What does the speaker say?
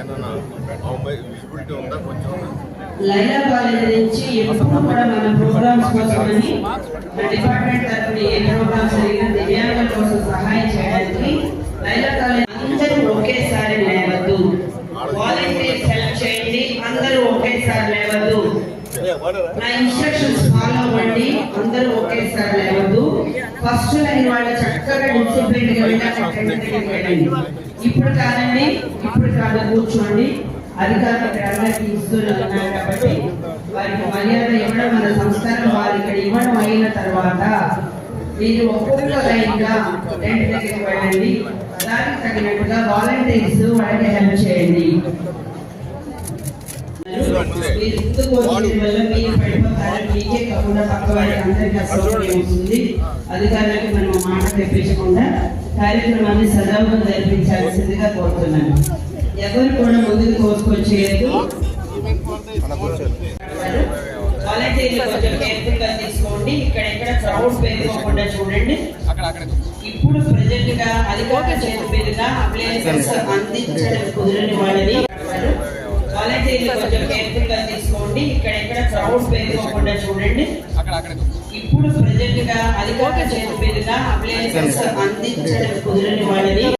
ఏమన్నా విజిబిలిటీ ఉందా కొంచెం? లైలా కాలేజ్ నుంచి ఎప్పుడు కూడా మన ప్రోగ్రామ్స్ కోసమని డిపార్ట్మెంట్ తరఫున ఏ ప్రోగ్రామ్స్ జరిగినా దివ్యాంగుల కోసం సహాయం చేయడానికి లైలా కాలేజ్ అందరూ ఒకేసారి లేవద్దు. హెల్ప్ చేయండి అందరూ ఒకేసారి లేవద్దు. నా ఇన్స్ట్రక్షన్స్ ఫాలో అవ్వండి అందరూ ఒకేసారి లేవద్దు. ఫస్ట్ లైన్ వాళ్ళు చక్కగా డిసిప్లిన్గా వెళ్ళి ఇప్పుడు కాదండి ఇప్పుడు కాదు కూర్చోండి. అధికారులు అందరికీ ఇస్తున్నారు కాబట్టి వారికి మర్యాద ఇవ్వడం మన సంస్కారం వారు ఇక్కడ ఇవ్వడం అయిన తర్వాత మీరు ఒక్కొక్క లైన్గా టెంట్ దగ్గరికి వెళ్ళండి. దానికి తగినట్టుగా వాలంటీర్స్ వాళ్ళకి హెల్ప్ చేయండి. అసౌకర్యం వస్తుంది అధికారులకి మనం మాట తెప్పించకుండా కార్యక్రమాన్ని సజావుగా జరిపించాల్సిందిగా కోరుతున్నాను ఎవరు కూడా ముందుకు తోసుకొచ్చేయద్దు వాలంటీర్లు కొంచెం కేర్ఫుల్గా తీసుకోండి ఇక్కడ ఎక్కడ క్రౌడ్ పెరుగుకోకుండా చూడండి ఇప్పుడు ప్రజెంట్గా అధికారుల చేతి మీదుగా అందించడం కుదరని వాళ్ళని వాలంటీర్లు కొంచెం కేర్ఫుల్గా తీసుకోండి. ఇక్కడ ఎక్కడ క్రౌడ్ పెరుగుకోకుండా చూడండి. ఇప్పుడు ప్రజెంట్గా అధికారుల చేతి మీదుగా అందించడం కుదరని వాళ్ళని